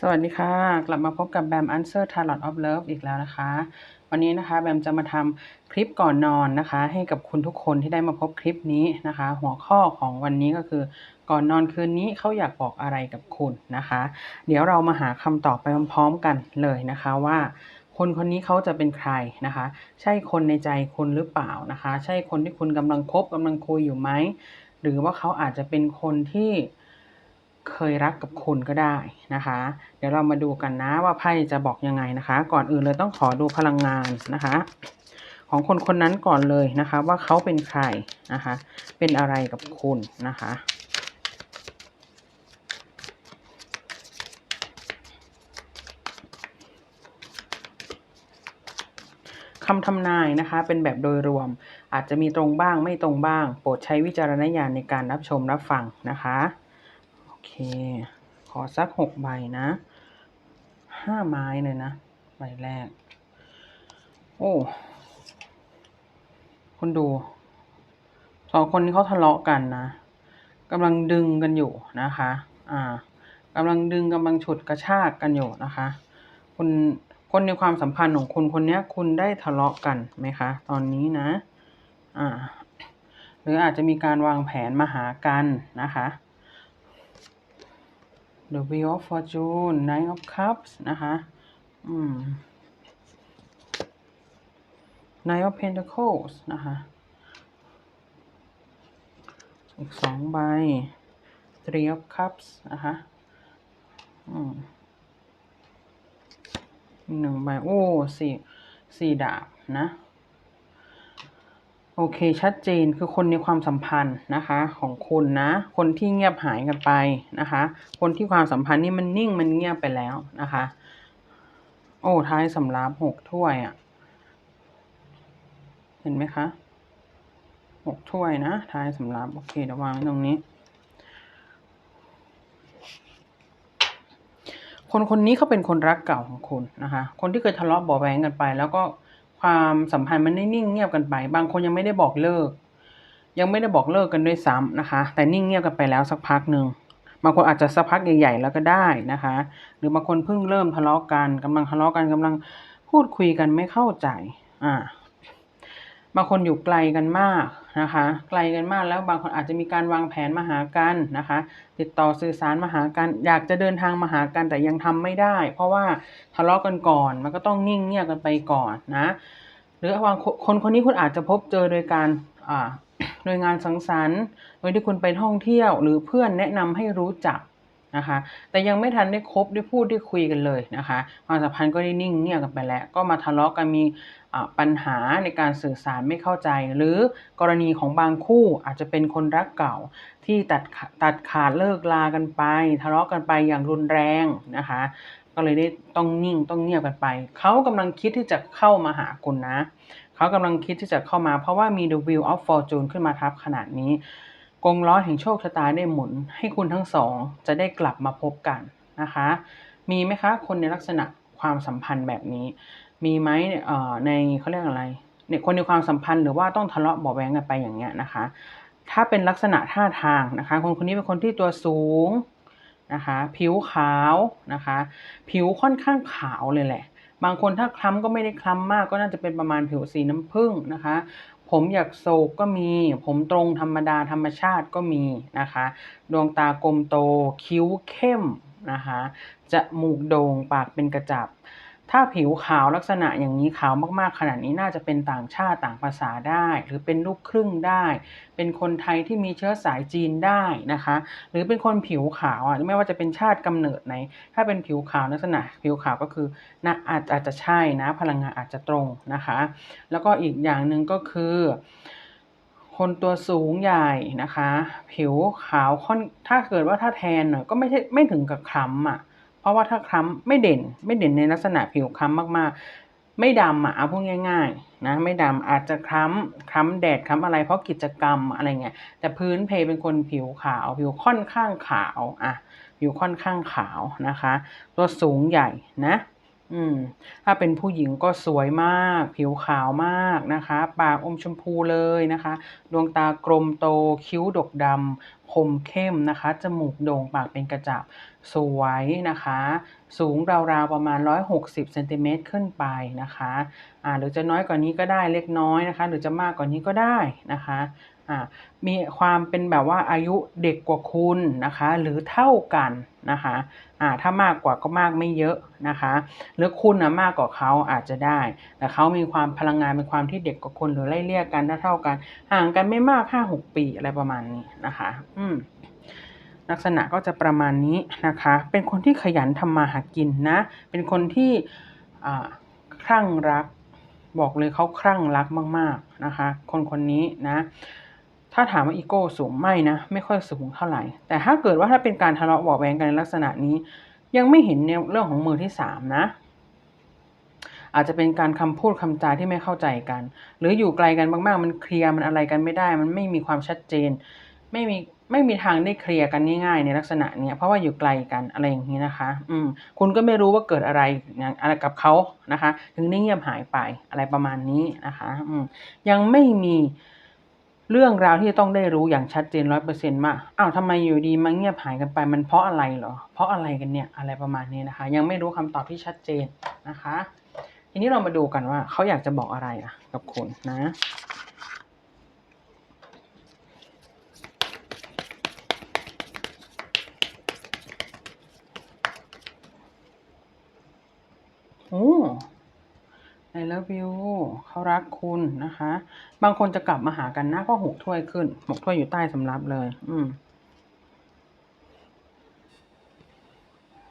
สวัสดีค่ะ กลับมาพบกับแบม Answer Tarot of Love อีกแล้วนะคะ วันนี้นะคะแบมจะมาทำคลิปก่อนนอนนะคะ ให้กับคุณทุกคนที่ได้มาพบคลิปนี้นะคะ หัวข้อของวันนี้ก็คือก่อนนอนคืนนี้เขาอยากบอกอะไรกับคุณนะคะ เดี๋ยวเรามาหาคำตอบไปพร้อมๆกันเลยนะคะว่าคนคนนี้เขาจะเป็นใครนะคะ ใช่คนในใจคุณหรือเปล่านะคะ ใช่คนที่คุณกำลังคบกำลังคุยอยู่ไหมหรือว่าเขาอาจจะเป็นคนที่ เคยรักกับคุณก็ได้นะคะ เดี๋ยวเรามาดูกันนะว่าไพ่จะบอกยังไงนะคะ ก่อนอื่นเลยต้องขอดูพลังงานนะคะ ของคนคนนั้นก่อนเลยนะคะ ว่าเขาเป็นใครนะคะ เป็นอะไรกับคุณนะคะคำทำนายนะคะ เป็นแบบโดยรวม อาจจะมีตรงบ้างไม่ตรงบ้าง โปรดใช้วิจารณญาณในการรับชมรับฟังนะคะ เค ขอสักหกใบนะห้าไม้เลยนะ ใบแรก โอ้คุณดูสองคนนี้เขาทะเลาะกันนะกำลังดึงกันอยู่นะคะ อ่ากำลังดึงกำลังฉุดกระชากกันอยู่นะคะ คุณคนในความสัมพันธ์ของคุณคนนี้คุณได้ทะเลาะกันไหมคะ ตอนนี้นะ อ่า หรืออาจจะมีการวางแผนมาหากันนะคะ The Wheel of Fortune Nine of Cups นะคะ อืม Nine of Pentacles นะคะ อีกสองใบ Three of Cups นะคะ อืมหนึ่งใบ โอ้สี่สี่ดาบนะ โอเคชัดเจนคือคนในความสัมพันธ์นะคะของคุณนะ คนที่เงียบหายกันไปนะคะ คนที่ความสัมพันธ์นี่มันนิ่งมันเงียบไปแล้วนะคะ โอ้ท้ายสำรับหกถ้วยอะ่ะ เห็นไหมคะหกถ้วยนะท้ายสำรับโอเคเดี๋ยววางไว้ตรงนี้ คนคนนี้เขาเป็นคนรักเก่าของคุณนะคะ คนที่เคยทะเลาะเบาะแวงกันไป แล้วก็ ความสัมพันธ์มันได้นิ่งเงียบกันไป บางคนยังไม่ได้บอกเลิก ยังไม่ได้บอกเลิกกันด้วยซ้ำนะคะ แต่นิ่งเงียบกันไปแล้วสักพักหนึ่งบางคนอาจจะสักพักใหญ่ ๆ แล้วก็ได้นะคะ หรือบางคนเพิ่งเริ่มทะเลาะกันกำลังทะเลาะกันกำลังพูดคุยกันไม่เข้าใจ อ่า บางคนอยู่ไกลกันมากนะคะ ไกลกันมากแล้วบางคนอาจจะมีการวางแผนมาหากันนะคะ ติดต่อสื่อสารมาหากัน อยากจะเดินทางมาหากันแต่ยังทำไม่ได้ เพราะว่าทะเลาะกันก่อน มันก็ต้องนิ่งเงียบกันไปก่อนนะ หรือบางคนคนนี้คุณอาจจะพบเจอโดยการอ่าโดยงานสังสรรค์โดยที่คุณไปท่องเที่ยว หรือเพื่อนแนะนำให้รู้จัก นะคะ แต่ยังไม่ทันได้คบได้พูดได้คุยกันเลยนะคะ ความสัมพันธ์ก็ได้นิ่งเงียบกันไปแล้ว ก็มาทะเลาะกันมีปัญหาในการสื่อสารไม่เข้าใจ หรือกรณีของบางคู่อาจจะเป็นคนรักเก่าที่ตัดตัดขาดเลิกลากันไป ทะเลาะกันไปอย่างรุนแรงนะคะ ก็เลยได้ต้องนิ่งต้องเงียบกันไป เขากำลังคิดที่จะเข้ามาหาคุณนะ เขากำลังคิดที่จะเข้ามาเพราะว่ามี The Wheel of Fortune ขึ้นมาทับขนาดนี้ กงล้อแห่งโชคชะตาได้หมุน ให้คุณทั้งสองจะได้กลับมาพบกันนะคะ มีไหมคะคนในลักษณะความสัมพันธ์แบบนี้ มีไหมเอ่อในเขาเรียกอะไรเนี่ยคนในความสัมพันธ์หรือว่าต้องทะเลาะเบาะแวงกันไปอย่างเงี้ยนะคะ ถ้าเป็นลักษณะท่าทางนะคะ คนคนนี้เป็นคนที่ตัวสูงนะคะผิวขาวนะคะ ผิวค่อนข้างขาวเลยแหละ บางคนถ้าคล้ำก็ไม่ได้คล้ำมากก็น่าจะเป็นประมาณผิวสีน้ำผึ้งนะคะ ผมอยากโศกก็มี ผมตรงธรรมดาธรรมชาติก็มีนะคะ ดวงตากลมโต คิ้วเข้มนะคะ จมูกโด่ง ปากเป็นกระจับ ถ้าผิวขาวลักษณะอย่างนี้ขาวมากๆ ขนาดนี้น่าจะเป็นต่างชาติต่างภาษาได้ หรือเป็นลูกครึ่งได้ เป็นคนไทยที่มีเชื้อสายจีนได้นะคะ หรือเป็นคนผิวขาวอะไม่ว่าจะเป็นชาติกำเนิดไหน ถ้าเป็นผิวขาวลักษณะผิวขาวก็คือนะอาจอาจจะใช่นะพลังงานอาจจะตรงนะคะ แล้วก็อีกอย่างหนึ่งก็คือคนตัวสูงใหญ่นะคะ ผิวขาวค่อนถ้าเกิดว่าถ้าแทนหน่อยก็ไม่ใช่ไม่ถึงกับคล้ำอะ เพราะว่าถ้าคล้ำไม่เด่นไม่เด่นในลักษณะผิวคล้ำมากๆ ไม่ดำอะเอาพูดง่ายๆนะไม่ดำอาจจะคล้ำคล้ำแดดคล้ำอะไรเพราะกิจกรรมอะไรเงี้ยแต่พื้นเพเป็นคนผิวขาว ผิวค่อนข้างขาวอะผิวค่อนข้างขาวนะคะ ตัวสูงใหญ่นะ อืม ถ้าเป็นผู้หญิงก็สวยมาก ผิวขาวมากนะคะ ปากอมชมพูเลยนะคะ ดวงตากลมโต คิ้วดกดำคมเข้มนะคะ จมูกโด่ง ปากเป็นกระจับ สวยนะคะ สูงราวๆประมาณ 160เซนติเมตรขึ้นไปนะคะ อ่า หรือจะน้อยกว่านี้ก็ได้เล็กน้อยนะคะ หรือจะมากกว่านี้ก็ได้นะคะ อ่ามีความเป็นแบบว่าอายุเด็กกว่าคุณนะคะ หรือเท่ากันนะคะอ่าถ้ามากกว่าก็มากไม่เยอะนะคะ หรือคุณนะมากกว่าเขาอาจจะได้ แต่เขามีความพลังงานเป็นความที่เด็กกว่าคุณหรือไล่เลี่ยกันเท่ากัน ห่างกันไม่มาก5-6ปีอะไรประมาณนี้นะคะ อืมลักษณะก็จะประมาณนี้นะคะ เป็นคนที่ขยันทำมาหากินนะ เป็นคนที่คลั่งรัก บอกเลยเขาคลั่งรักมาก ๆนะคะ คนคนนี้นะ ถ้าถามว่าอีโก้สูงไหมนะ ไม่ค่อยสูงเท่าไหร่ แต่ถ้าเกิดว่าถ้าเป็นการทะเลาะเบาแวงกันในลักษณะนี้ ยังไม่เห็นในเรื่องของมือที่3นะอาจจะเป็นการคำพูดคำจาที่ไม่เข้าใจกัน หรืออยู่ไกลกันมากๆ มันเคลียร์มันอะไรกันไม่ได้ มันไม่มีความชัดเจน ไม่มีไม่มีทางได้เคลียร์กันง่ายๆ ในลักษณะเนี้ยเพราะว่าอยู่ไกลกันอะไรอย่างงี้นะคะ อืมคุณก็ไม่รู้ว่าเกิดอะไรอย่างอะไรกับเขานะคะ ถึงได้เงียบหายไปอะไรประมาณนี้นะคะ อืมยังไม่มี เรื่องราวที่ต้องได้รู้อย่างชัดเจน100%ว่าอ้าวทำไมอยู่ดีมาเงียบหายกันไปมันเพราะอะไรเหรอ เพราะอะไรกันเนี่ยอะไรประมาณนี้นะคะ ยังไม่รู้คำตอบที่ชัดเจนนะคะ ทีนี้เรามาดูกันว่าเขาอยากจะบอกอะไรอะกับคุณนะโอ้ I love you เขารักคุณนะคะ บางคนจะกลับมาหากันนะเพราะ6ถ้วยขึ้น6ถ้วยอยู่ใต้สำรับเลย อืม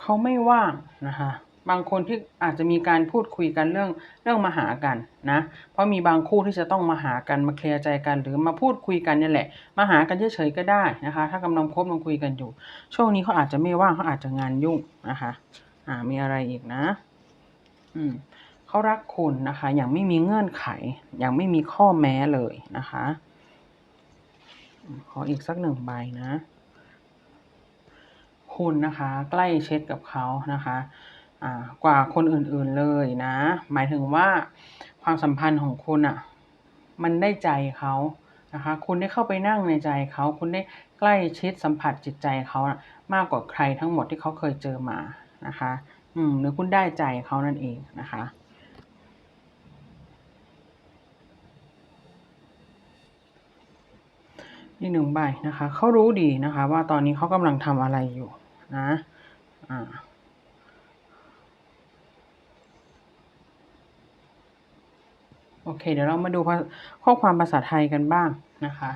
เขาไม่ว่างนะคะบางคนที่อาจจะมีการพูดคุยกันเรื่องเรื่องมาหากันนะ เพราะมีบางคู่ที่จะต้องมาหากันมาเคลียร์ใจกันหรือมาพูดคุยกันนี่แหละ มาหากันเฉยๆก็ได้นะคะ ถ้ากำลังคบกำลังคุยกันอยู่ ช่วงนี้เขาอาจจะไม่ว่างเขาอาจจะงานยุ่งนะคะ อ่ามีอะไรอีกนะ อืม เขารักคุณนะคะ อย่างไม่มีเงื่อนไข อย่างไม่มีข้อแม้เลยนะคะ ขออีกสัก1ใบนะ คุณนะคะ ใกล้ชิดกับเขานะคะอ่ากว่าคนอื่นๆเลยนะ หมายถึงว่าความสัมพันธ์ของคุณน่ะ มันได้ใจเขานะคะ คุณได้เข้าไปนั่งในใจเขา คุณได้ใกล้ชิดสัมผัสจิตใจเขานะมากกว่าใครทั้งหมดที่เขาเคยเจอมานะคะ อืมหรือคุณได้ใจเขานั่นเองนะคะ นี่หนึ่งใบนะคะเขารู้ดีนะคะ ว่าตอนนี้เขากำลังทำอะไรอยู่นะอ่าโอเค เดี๋ยวเรามาดูข้อความภาษาไทยกันบ้างนะคะ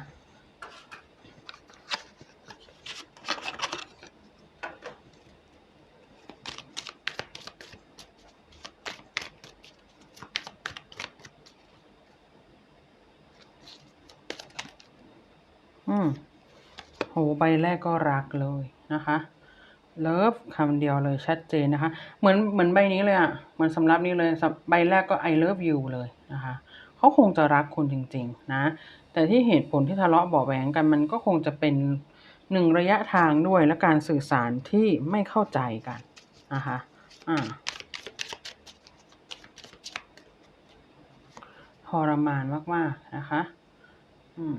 อืมโอ้โฮใบแรกก็รักเลยนะคะ Love คำเดียวเลยชัดเจนนะคะ เหมือนเหมือนใบนี้เลยอะเหมือนสำรับนี้เลยใบแรกก็ I love you เลยนะคะเขาคงจะรักคุณจริง ๆ นะ แต่ที่เหตุผลที่ทะเลาะเบาะแวงกันมันก็คงจะเป็น1ระยะทางด้วยและการสื่อสารที่ไม่เข้าใจกันนะคะอ่าทรมานมากๆนะคะ อืม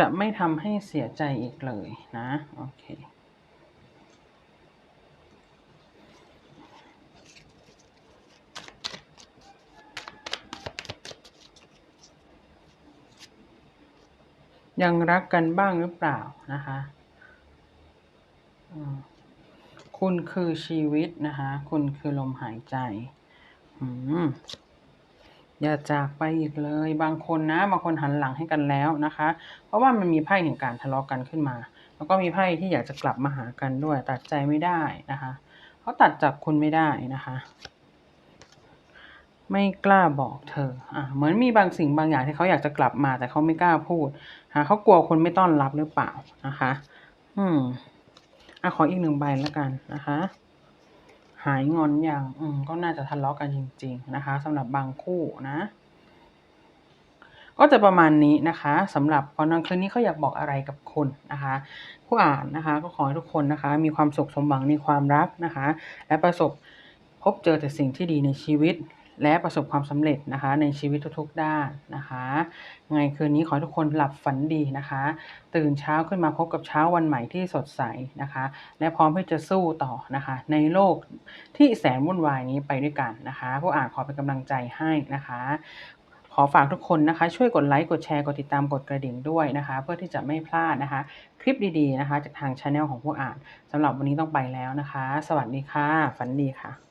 จะไม่ทำให้เสียใจอีกเลยนะ โอเคยังรักกันบ้างหรือเปล่านะคะ คุณคือชีวิตนะคะ คุณคือลมหายใจ อืม อย่าจากไปอีกเลย บางคนนะบางคนหันหลังให้กันแล้วนะคะ เพราะว่ามันมีไพ่แห่งการทะเลาะกันขึ้นมา แล้วก็มีไพ่ที่อยากจะกลับมาหากันด้วย ตัดใจไม่ได้นะคะเขาตัดจากคุณไม่ได้นะคะ ไม่กล้าบอกเธออ่าเหมือนมีบางสิ่งบางอย่างที่เขาอยากจะกลับมา แต่เขาไม่กล้าพูดนะเขากลัวคุณไม่ต้อนรับหรือเปล่านะคะ อืมอะขออีก1ใบแล้วกันนะคะ หายงอนอย่าง?อืมก็น่าจะทะเลาะกันจริง ๆ นะคะสำหรับบางคู่นะ ก็จะประมาณนี้นะคะสำหรับคอนนอนคืนนี้เขาอยากบอกอะไรกับคุณนะคะ ผู้อ่านนะคะ ก็ขอให้ทุกคนนะคะ มีความสุขสมหวังในความรักนะคะ และประสบพบเจอแต่สิ่งที่ดีในชีวิต และประสบความสำเร็จนะคะในชีวิตทุกๆด้านนะคะยังไงคืนนี้ขอให้ทุกคนหลับฝันดีนะคะ ตื่นเช้าขึ้นมาพบกับเช้าวันใหม่ที่สดใสนะคะ และพร้อมที่จะสู้ต่อนะคะ ในโลกที่แสนวุ่นวายนี้ไปด้วยกันนะคะผู้อ่านขอเป็นกำลังใจให้นะคะขอฝากทุกคนนะคะ ช่วยกดไลค์กดแชร์กดติดตามกดกระดิ่งด้วยนะคะ เพื่อที่จะไม่พลาดนะคะ คลิปดีๆนะคะ จากทางช anel ของผู้อ่านสำหรับวันนี้ต้องไปแล้วนะคะ สวัสดีค่ะ ฝันดีค่ะ